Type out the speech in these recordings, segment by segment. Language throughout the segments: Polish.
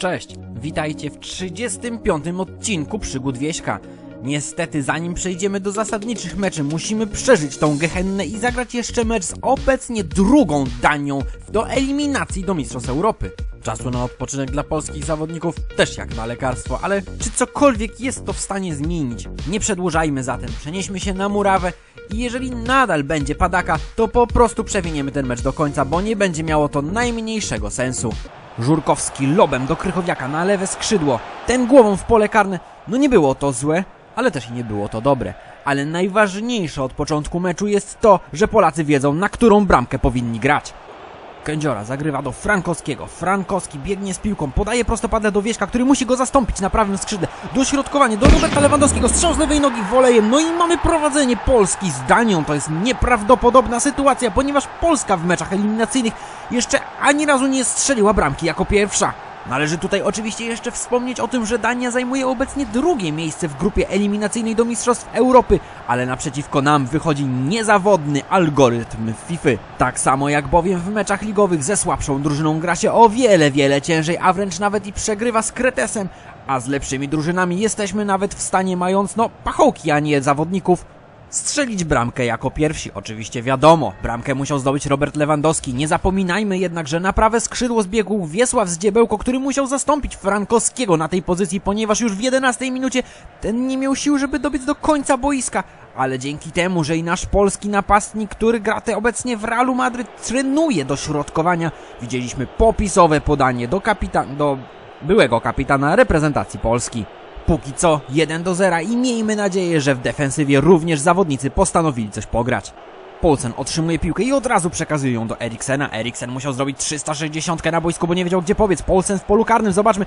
Cześć, witajcie w 35. odcinku Przygód Wieśka. Niestety, zanim przejdziemy do zasadniczych meczy, musimy przeżyć tą gehennę i zagrać jeszcze mecz z obecnie drugą Danią do eliminacji do Mistrzostw Europy. Czasu na odpoczynek dla polskich zawodników też jak na lekarstwo, ale czy cokolwiek jest to w stanie zmienić? Nie przedłużajmy zatem, przenieśmy się na murawę i jeżeli nadal będzie padaka, to po prostu przewiniemy ten mecz do końca, bo nie będzie miało to najmniejszego sensu. Żurkowski lobem do Krychowiaka na lewe skrzydło. Ten głową w pole karne. No nie było to złe, ale też i nie było to dobre. Ale najważniejsze od początku meczu jest to, że Polacy wiedzą, na którą bramkę powinni grać. Kędziora zagrywa do Frankowskiego. Frankowski biegnie z piłką, podaje prostopadle do Wieśka, który musi go zastąpić na prawym skrzydle. Dośrodkowanie do Roberta Lewandowskiego, strzał z lewej nogi wolejem. No i mamy prowadzenie Polski z Danią. To jest nieprawdopodobna sytuacja, ponieważ Polska w meczach eliminacyjnych jeszcze ani razu nie strzeliła bramki jako pierwsza. Należy tutaj oczywiście jeszcze wspomnieć o tym, że Dania zajmuje obecnie drugie miejsce w grupie eliminacyjnej do Mistrzostw Europy, ale naprzeciwko nam wychodzi niezawodny algorytm FIFA. Tak samo jak bowiem w meczach ligowych ze słabszą drużyną gra się o wiele, wiele ciężej, a wręcz nawet i przegrywa z Kretesem, a z lepszymi drużynami jesteśmy nawet w stanie mając, no, pachołki, a nie zawodników, Strzelić bramkę jako pierwsi, oczywiście wiadomo. Bramkę musiał zdobyć Robert Lewandowski. Nie zapominajmy jednak, że na prawe skrzydło zbiegł Wiesław Zdziebełko, który musiał zastąpić Frankowskiego na tej pozycji, ponieważ już w 11 minucie ten nie miał sił, żeby dobiec do końca boiska. Ale dzięki temu, że i nasz polski napastnik, który gra te obecnie w Realu Madryt, trenuje do środkowania, widzieliśmy popisowe podanie do kapitan... do byłego kapitana reprezentacji Polski. Póki co 1 do 0 i miejmy nadzieję, że w defensywie również zawodnicy postanowili coś pograć. Poulsen otrzymuje piłkę i od razu przekazuje ją do Eriksena. Eriksen musiał zrobić 360 na boisku, bo nie wiedział gdzie powiedz. Poulsen w polu karnym, zobaczmy.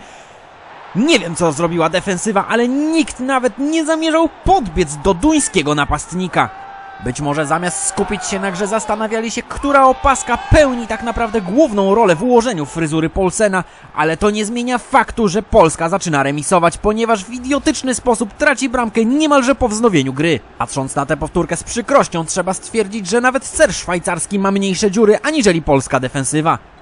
Nie wiem co zrobiła defensywa, ale nikt nawet nie zamierzał podbiec do duńskiego napastnika. Być może zamiast skupić się na grze zastanawiali się, która opaska pełni tak naprawdę główną rolę w ułożeniu fryzury Polsena, ale to nie zmienia faktu, że Polska zaczyna remisować, ponieważ w idiotyczny sposób traci bramkę niemalże po wznowieniu gry. Patrząc na tę powtórkę z przykrością trzeba stwierdzić, że nawet ser szwajcarski ma mniejsze dziury aniżeli polska defensywa.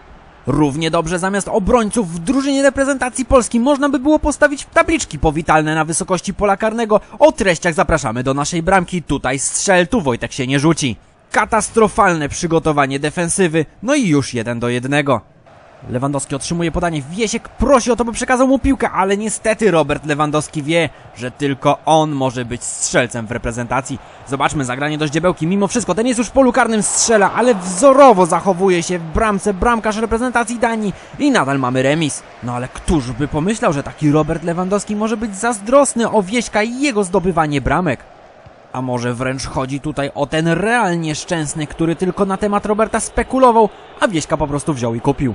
Równie dobrze zamiast obrońców w drużynie reprezentacji Polski można by było postawić tabliczki powitalne na wysokości pola karnego. O treściach zapraszamy do naszej bramki. Tutaj strzel, tu Wojtek się nie rzuci. Katastrofalne przygotowanie defensywy, no i już jeden do jednego. Lewandowski otrzymuje podanie. Wiesiek prosi o to, by przekazał mu piłkę, ale niestety Robert Lewandowski wie, że tylko on może być strzelcem w reprezentacji. Zobaczmy zagranie do Zdziebełki. Mimo wszystko ten jest już w polu karnym strzela, ale wzorowo zachowuje się w bramce bramkarz reprezentacji Danii i nadal mamy remis. No ale któż by pomyślał, że taki Robert Lewandowski może być zazdrosny o Wieśka i jego zdobywanie bramek? A może wręcz chodzi tutaj o ten realnie szczęsny, który tylko na temat Roberta spekulował, a Wieśka po prostu wziął i kupił.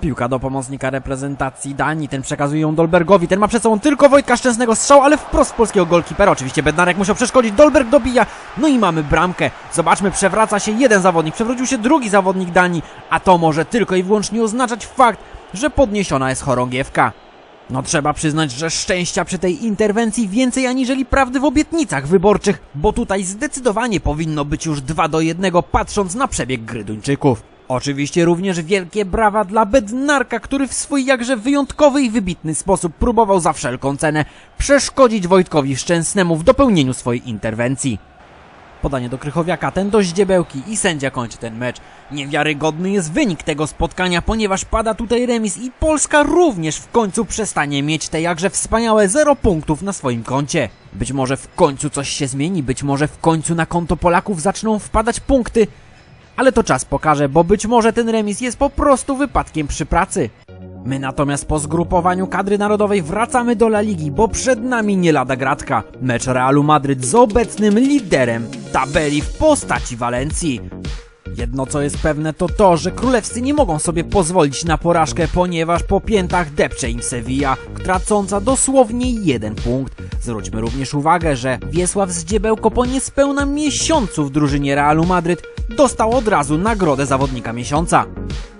Piłka do pomocnika reprezentacji Danii, ten przekazuje ją Dolbergowi, ten ma przed sobą tylko Wojtka Szczęsnego strzał, ale wprost polskiego golkipera, oczywiście Bednarek musiał przeszkodzić, Dolberg dobija, no i mamy bramkę. Zobaczmy, przewraca się jeden zawodnik, przewrócił się drugi zawodnik Danii, a to może tylko i wyłącznie oznaczać fakt, że podniesiona jest chorągiewka. No trzeba przyznać, że szczęścia przy tej interwencji więcej aniżeli prawdy w obietnicach wyborczych, bo tutaj zdecydowanie powinno być już 2 do 1 patrząc na przebieg gry Duńczyków. Oczywiście również wielkie brawa dla Bednarka, który w swój jakże wyjątkowy i wybitny sposób próbował za wszelką cenę przeszkodzić Wojtkowi Szczęsnemu w dopełnieniu swojej interwencji. Podanie do Krychowiaka, ten do Zdziebełki i sędzia kończy ten mecz. Niewiarygodny jest wynik tego spotkania, ponieważ pada tutaj remis i Polska również w końcu przestanie mieć te jakże wspaniałe 0 punktów na swoim koncie. Być może w końcu coś się zmieni, być może w końcu na konto Polaków zaczną wpadać punkty, ale to czas pokaże, bo być może ten remis jest po prostu wypadkiem przy pracy. My natomiast po zgrupowaniu kadry narodowej wracamy do La Ligi, bo przed nami nie lada gratka. Mecz Realu Madryt z obecnym liderem tabeli w postaci Walencji. Jedno co jest pewne to to, że królewscy nie mogą sobie pozwolić na porażkę, ponieważ po piętach depcze im Sevilla, tracąca dosłownie jeden punkt. Zwróćmy również uwagę, że Wiesław Zdziebełko po niespełna miesiącu w drużynie Realu Madryt dostał od razu nagrodę zawodnika miesiąca.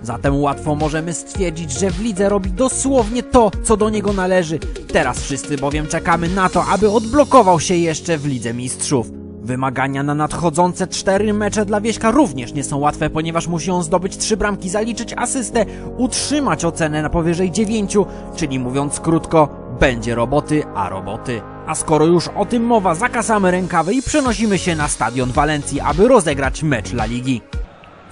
Zatem łatwo możemy stwierdzić, że w lidze robi dosłownie to, co do niego należy. Teraz wszyscy bowiem czekamy na to, aby odblokował się jeszcze w Lidze Mistrzów. Wymagania na nadchodzące cztery mecze dla Wieśka również nie są łatwe, ponieważ musi on zdobyć trzy bramki, zaliczyć asystę, utrzymać ocenę na powyżej dziewięciu, czyli mówiąc krótko, będzie roboty, a roboty. A skoro już o tym mowa, zakasamy rękawy i przenosimy się na stadion Walencji, aby rozegrać mecz La Ligi.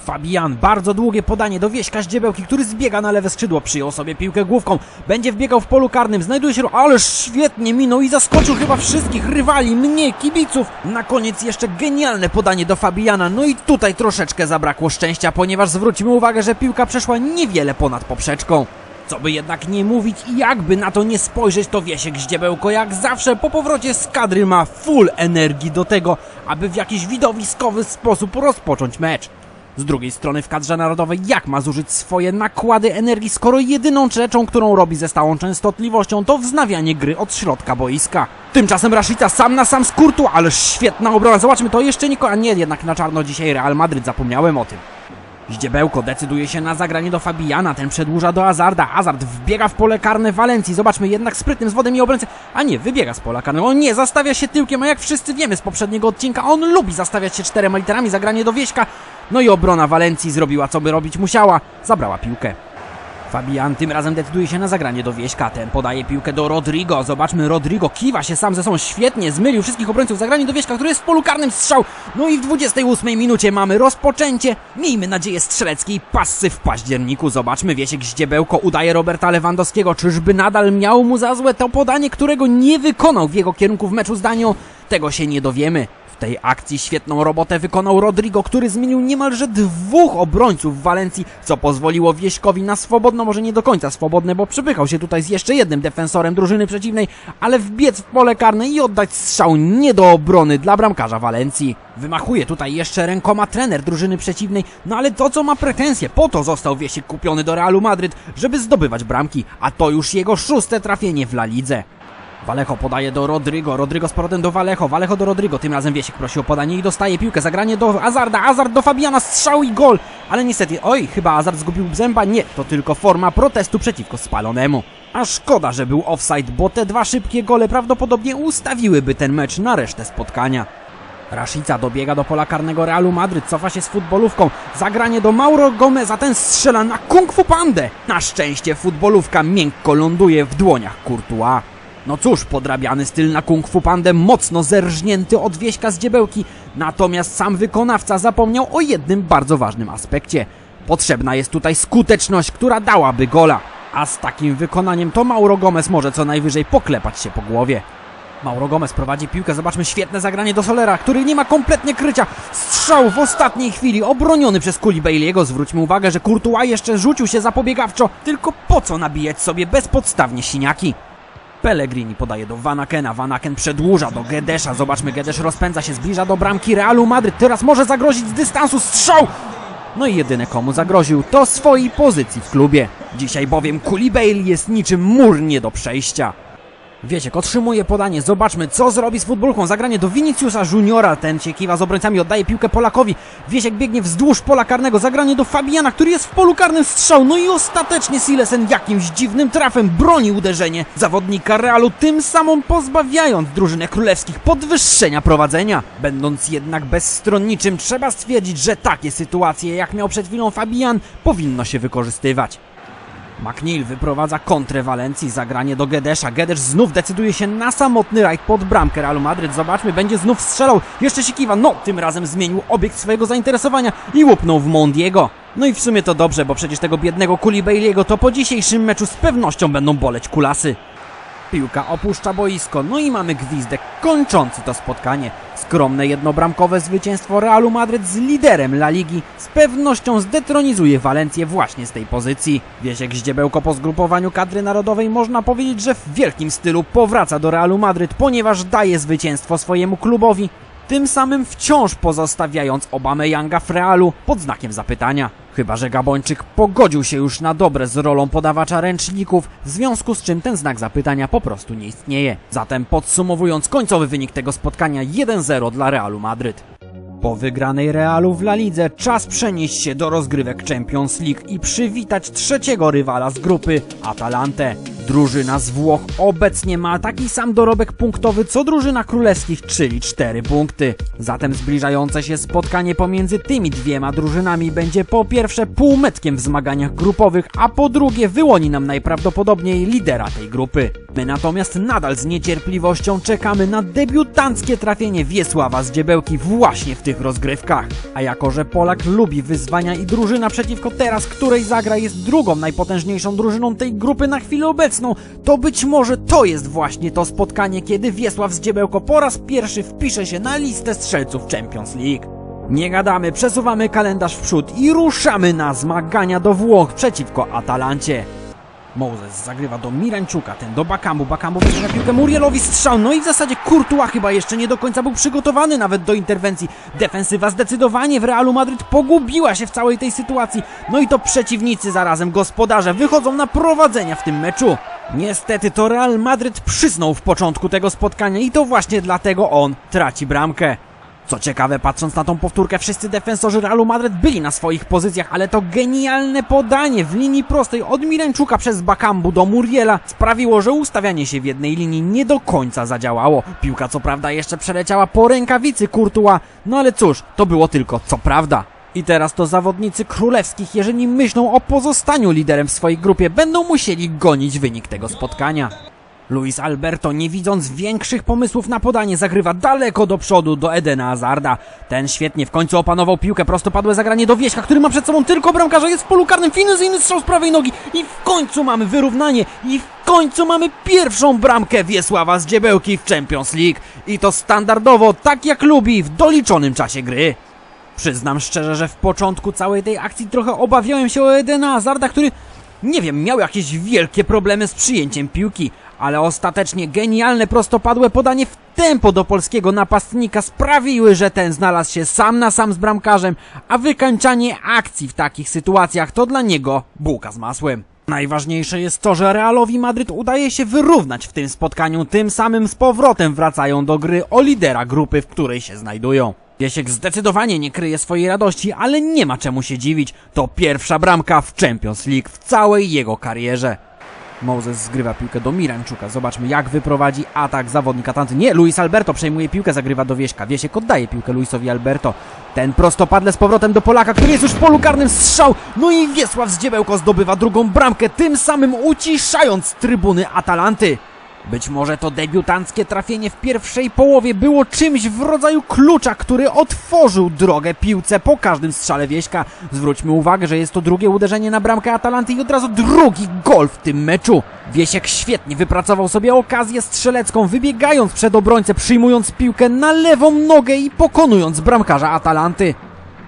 Fabian, bardzo długie podanie do Wieśka Zdziebełki, który zbiega na lewe skrzydło, przyjął sobie piłkę główką, będzie wbiegał w polu karnym, znajduje się, ależ świetnie minął i zaskoczył chyba wszystkich rywali, mnie, kibiców. Na koniec jeszcze genialne podanie do Fabiana, no i tutaj troszeczkę zabrakło szczęścia, ponieważ zwróćmy uwagę, że piłka przeszła niewiele ponad poprzeczką. Co by jednak nie mówić i jakby na to nie spojrzeć, to Wiesiek Zdziebełko jak zawsze po powrocie z kadry ma full energii do tego, aby w jakiś widowiskowy sposób rozpocząć mecz. Z drugiej strony w kadrze narodowej jak ma zużyć swoje nakłady energii, skoro jedyną rzeczą, którą robi ze stałą częstotliwością to wznawianie gry od środka boiska. Tymczasem Rashica sam na sam z Kurtu, ależ świetna obrona, zobaczmy to jeszcze nie, ko- a nie jednak na czarno dzisiaj Real Madryt, zapomniałem o tym. Zdziebełko decyduje się na zagranie do Fabiana, ten przedłuża do Azarda, Azard wbiega w pole karne Walencji, zobaczmy jednak sprytnym z wodem i obrońcę, a nie, wybiega z pola karnego, o nie, zastawia się tyłkiem, a jak wszyscy wiemy z poprzedniego odcinka, on lubi zastawiać się czterema literami, zagranie do Wieśka, no i obrona Walencji zrobiła co by robić musiała, zabrała piłkę. Fabian tym razem decyduje się na zagranie do Wieśka. Ten podaje piłkę do Rodrigo. Zobaczmy, Rodrigo kiwa się sam ze sobą świetnie, zmylił wszystkich obrońców. Zagranie do Wieśka, który jest w polu karnym strzał. No i w 28 minucie mamy rozpoczęcie. Miejmy nadzieję strzeleckiej pasy w październiku. Zobaczmy, Wiesiek Zdziebełko udaje Roberta Lewandowskiego. Czyżby nadal miał mu za złe to podanie, którego nie wykonał w jego kierunku w meczu z Danią? Tego się nie dowiemy. Tej akcji świetną robotę wykonał Rodrigo, który zmienił niemalże dwóch obrońców w Walencji, co pozwoliło Wieśkowi na swobodno, może nie do końca swobodne, bo przypychał się tutaj z jeszcze jednym defensorem drużyny przeciwnej, ale wbiec w pole karne i oddać strzał nie do obrony dla bramkarza Walencji. Wymachuje tutaj jeszcze rękoma trener drużyny przeciwnej, no ale to co ma pretensje, po to został Wiesik kupiony do Realu Madryt, żeby zdobywać bramki, a to już jego szóste trafienie w La Lidze. Walecho podaje do Rodrigo, Rodrigo z powrotem do Walecho, Walecho do Rodrigo, tym razem Wiesiek prosi o podanie i dostaje piłkę, zagranie do Azarda, Azard do Fabiana, strzał i gol, ale niestety, oj, chyba Azard zgubił zęba, nie, to tylko forma protestu przeciwko spalonemu. A szkoda, że był offside, bo te dwa szybkie gole prawdopodobnie ustawiłyby ten mecz na resztę spotkania. Rashica dobiega do pola karnego Realu Madryt, cofa się z futbolówką. Zagranie do Mauro Gomeza, ten strzela na Kung Fu Pandę. Na szczęście futbolówka miękko ląduje w dłoniach Courtois. No cóż, podrabiany styl na Kung Fu Pandę, mocno zerżnięty od wieśka z dziebełki. Natomiast sam wykonawca zapomniał o jednym bardzo ważnym aspekcie. Potrzebna jest tutaj skuteczność, która dałaby gola. A z takim wykonaniem to Mauro Gomez może co najwyżej poklepać się po głowie. Mauro Gomez prowadzi piłkę, zobaczmy świetne zagranie do Solera, który nie ma kompletnie krycia. Strzał w ostatniej chwili, obroniony przez Kuli Bailey'ego. Zwróćmy uwagę, że Courtois jeszcze rzucił się zapobiegawczo, tylko po co nabijać sobie bezpodstawnie siniaki? Pellegrini podaje do Vanakena, Vanaken przedłuża do Gedesza, zobaczmy, Gedesz rozpędza się, zbliża do bramki Realu Madryt, teraz może zagrozić z dystansu, strzał! No i jedyne komu zagroził to swojej pozycji w klubie. Dzisiaj bowiem Koulibaly jest niczym mur nie do przejścia. Wiesiek otrzymuje podanie, zobaczmy co zrobi z futbolką. Zagranie do Viniciusa Juniora, ten się kiwa z obrońcami, oddaje piłkę Polakowi. Wiesiek biegnie wzdłuż pola karnego, zagranie do Fabiana, który jest w polu karnym strzał. No i ostatecznie Silesen jakimś dziwnym trafem broni uderzenie zawodnika Realu, tym samym pozbawiając drużynę królewskich podwyższenia prowadzenia. Będąc jednak bezstronniczym, trzeba stwierdzić, że takie sytuacje, jak miał przed chwilą Fabian, powinno się wykorzystywać. McNeil wyprowadza kontrę Walencji, zagranie do Gedesza. Gedesz znów decyduje się na samotny rajd pod bramkę Realu Madryt. Zobaczmy, będzie znów strzelał. Jeszcze się kiwa. No, tym razem zmienił obiekt swojego zainteresowania i łupnął w Mondiego. No i w sumie to dobrze, bo przecież tego biednego Kuli Bailey'ego to po dzisiejszym meczu z pewnością będą boleć kulasy. Piłka opuszcza boisko, no i mamy gwizdek kończący to spotkanie. Skromne jednobramkowe zwycięstwo Realu Madryt z liderem La Ligi z pewnością zdetronizuje Walencję właśnie z tej pozycji. Wiesiek Zdziebełko po zgrupowaniu kadry narodowej można powiedzieć, że w wielkim stylu powraca do Realu Madryt, ponieważ daje zwycięstwo swojemu klubowi, tym samym wciąż pozostawiając Obamę Younga w Realu pod znakiem zapytania. Chyba, że Gabończyk pogodził się już na dobre z rolą podawacza ręczników, w związku z czym ten znak zapytania po prostu nie istnieje. Zatem podsumowując końcowy wynik tego spotkania 1-0 dla Realu Madryt. Po wygranej Realu w La Lidze czas przenieść się do rozgrywek Champions League i przywitać trzeciego rywala z grupy Atalantę. Drużyna z Włoch obecnie ma taki sam dorobek punktowy co drużyna królewskich, czyli 4 punkty. Zatem zbliżające się spotkanie pomiędzy tymi dwiema drużynami będzie po pierwsze półmetkiem w zmaganiach grupowych, a po drugie wyłoni nam najprawdopodobniej lidera tej grupy. My natomiast nadal z niecierpliwością czekamy na debiutanckie trafienie Wiesława z Dziebełki właśnie w tych rozgrywkach. A jako, że Polak lubi wyzwania i drużyna przeciwko teraz, której zagra jest drugą najpotężniejszą drużyną tej grupy na chwilę obecną, to być może to jest właśnie to spotkanie, kiedy Wiesław z Dziebełko po raz pierwszy wpisze się na listę strzelców Champions League. Nie gadamy, przesuwamy kalendarz w przód i ruszamy na zmagania do Włoch przeciwko Atalancie. Moses zagrywa do Mirańczuka, ten do Bakambu, Bakambu wyciąga piłkę Murielowi, strzał, no i w zasadzie Courtois chyba jeszcze nie do końca był przygotowany nawet do interwencji. Defensywa zdecydowanie w Realu Madryt pogubiła się w całej tej sytuacji, no i to przeciwnicy zarazem, gospodarze, wychodzą na prowadzenia w tym meczu. Niestety to Real Madryt przysnął w początku tego spotkania i to właśnie dlatego on traci bramkę. Co ciekawe, patrząc na tą powtórkę, wszyscy defensorzy Realu Madryt byli na swoich pozycjach, ale to genialne podanie w linii prostej od Mirańczuka przez Bakambu do Muriela sprawiło, że ustawianie się w jednej linii nie do końca zadziałało. Piłka co prawda jeszcze przeleciała po rękawicy Courtois, no ale cóż, to było tylko co prawda. I teraz to zawodnicy królewskich, jeżeli myślą o pozostaniu liderem w swojej grupie, będą musieli gonić wynik tego spotkania. Luis Alberto, nie widząc większych pomysłów na podanie, zagrywa daleko do przodu do Edena Hazarda. Ten świetnie w końcu opanował piłkę, prostopadłe zagranie do Wieśka, który ma przed sobą tylko bramkarza, jest w polu karnym, finezyjny strzał z prawej nogi i w końcu mamy wyrównanie i w końcu mamy pierwszą bramkę Wiesława z Dziebełki w Champions League. I to standardowo, tak jak lubi, w doliczonym czasie gry. Przyznam szczerze, że w początku całej tej akcji trochę obawiałem się o Edena Hazarda, który, nie wiem, miał jakieś wielkie problemy z przyjęciem piłki, ale ostatecznie genialne prostopadłe podanie w tempo do polskiego napastnika sprawiły, że ten znalazł się sam na sam z bramkarzem, a wykańczanie akcji w takich sytuacjach to dla niego bułka z masłem. Najważniejsze jest to, że Realowi Madryt udaje się wyrównać w tym spotkaniu, tym samym z powrotem wracają do gry o lidera grupy, w której się znajdują. Wiesiek zdecydowanie nie kryje swojej radości, ale nie ma czemu się dziwić. To pierwsza bramka w Champions League w całej jego karierze. Moses zgrywa piłkę do Mirańczuka. Zobaczmy, jak wyprowadzi atak zawodnik Atalanty. Nie, Luis Alberto przejmuje piłkę, zagrywa do Wieśka. Wiesiek oddaje piłkę Luisowi Alberto. Ten prostopadle z powrotem do Polaka, który jest już w polu karnym strzał. No i Wiesław Zdziebełko zdobywa drugą bramkę, tym samym uciszając trybuny Atalanty. Być może to debiutanckie trafienie w pierwszej połowie było czymś w rodzaju klucza, który otworzył drogę piłce po każdym strzale Wieśka. Zwróćmy uwagę, że jest to drugie uderzenie na bramkę Atalanty i od razu drugi gol w tym meczu. Wiesiek świetnie wypracował sobie okazję strzelecką, wybiegając przed obrońcę, przyjmując piłkę na lewą nogę i pokonując bramkarza Atalanty.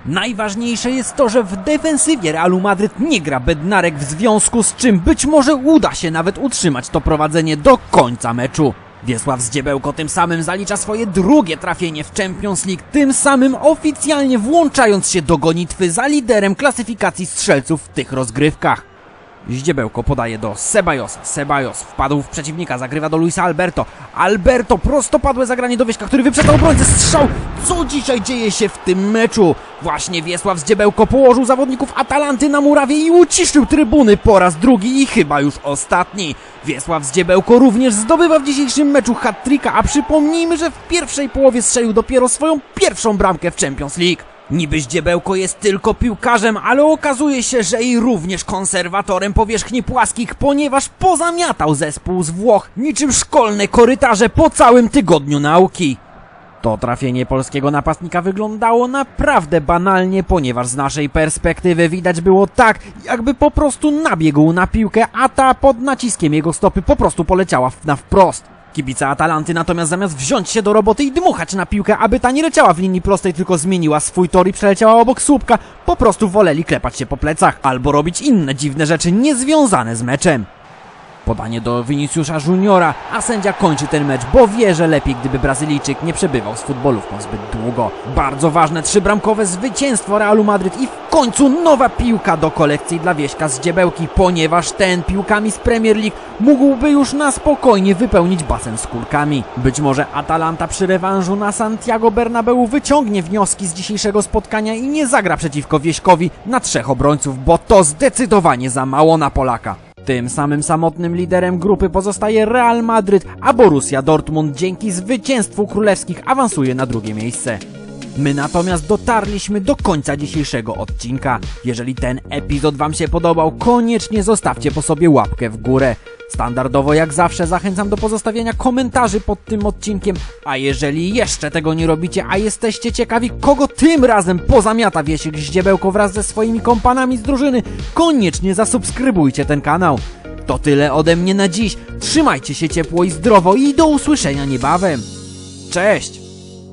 Najważniejsze jest to, że w defensywie Realu Madryt nie gra Bednarek, w związku z czym być może uda się nawet utrzymać to prowadzenie do końca meczu. Wiesław Zdziebełko tym samym zalicza swoje drugie trafienie w Champions League, tym samym oficjalnie włączając się do gonitwy za liderem klasyfikacji strzelców w tych rozgrywkach. Zdziebełko podaje do Sebajos. Sebajos wpadł w przeciwnika, zagrywa do Luisa Alberto. Alberto prostopadłe zagranie do Wieśka, który wyprzedzał obrońcę. Strzał! Co dzisiaj dzieje się w tym meczu? Właśnie Wiesław Zdziebełko położył zawodników Atalanty na murawie i uciszył trybuny po raz drugi i chyba już ostatni. Wiesław Zdziebełko również zdobywa w dzisiejszym meczu hat-tricka, a przypomnijmy, że w pierwszej połowie strzelił dopiero swoją pierwszą bramkę w Champions League. Niby Zdziebełko jest tylko piłkarzem, ale okazuje się, że i również konserwatorem powierzchni płaskich, ponieważ pozamiatał zespół z Włoch niczym szkolne korytarze po całym tygodniu nauki. To trafienie polskiego napastnika wyglądało naprawdę banalnie, ponieważ z naszej perspektywy widać było tak, jakby po prostu nabiegł na piłkę, a ta pod naciskiem jego stopy po prostu poleciała na wprost. Kibice Atalanty natomiast zamiast wziąć się do roboty i dmuchać na piłkę, aby ta nie leciała w linii prostej, tylko zmieniła swój tor i przeleciała obok słupka, po prostu woleli klepać się po plecach albo robić inne dziwne rzeczy niezwiązane z meczem. Podanie do Viniciusza Juniora, a sędzia kończy ten mecz, bo wie, że lepiej gdyby Brazylijczyk nie przebywał z futbolówką zbyt długo. Bardzo ważne trzybramkowe zwycięstwo Realu Madryt i w końcu nowa piłka do kolekcji dla Wieśka z Dziebełki, ponieważ ten piłkami z Premier League mógłby już na spokojnie wypełnić basen z kulkami. Być może Atalanta przy rewanżu na Santiago Bernabeu wyciągnie wnioski z dzisiejszego spotkania i nie zagra przeciwko Wieśkowi na trzech obrońców, bo to zdecydowanie za mało na Polaka. Tym samym samotnym liderem grupy pozostaje Real Madryt, a Borussia Dortmund dzięki zwycięstwu królewskich awansuje na drugie miejsce. My natomiast dotarliśmy do końca dzisiejszego odcinka. Jeżeli ten epizod Wam się podobał, koniecznie zostawcie po sobie łapkę w górę. Standardowo jak zawsze zachęcam do pozostawienia komentarzy pod tym odcinkiem, a jeżeli jeszcze tego nie robicie, a jesteście ciekawi, kogo tym razem pozamiata Wiesiek Ździebełko wraz ze swoimi kompanami z drużyny, koniecznie zasubskrybujcie ten kanał. To tyle ode mnie na dziś. Trzymajcie się ciepło i zdrowo i do usłyszenia niebawem. Cześć!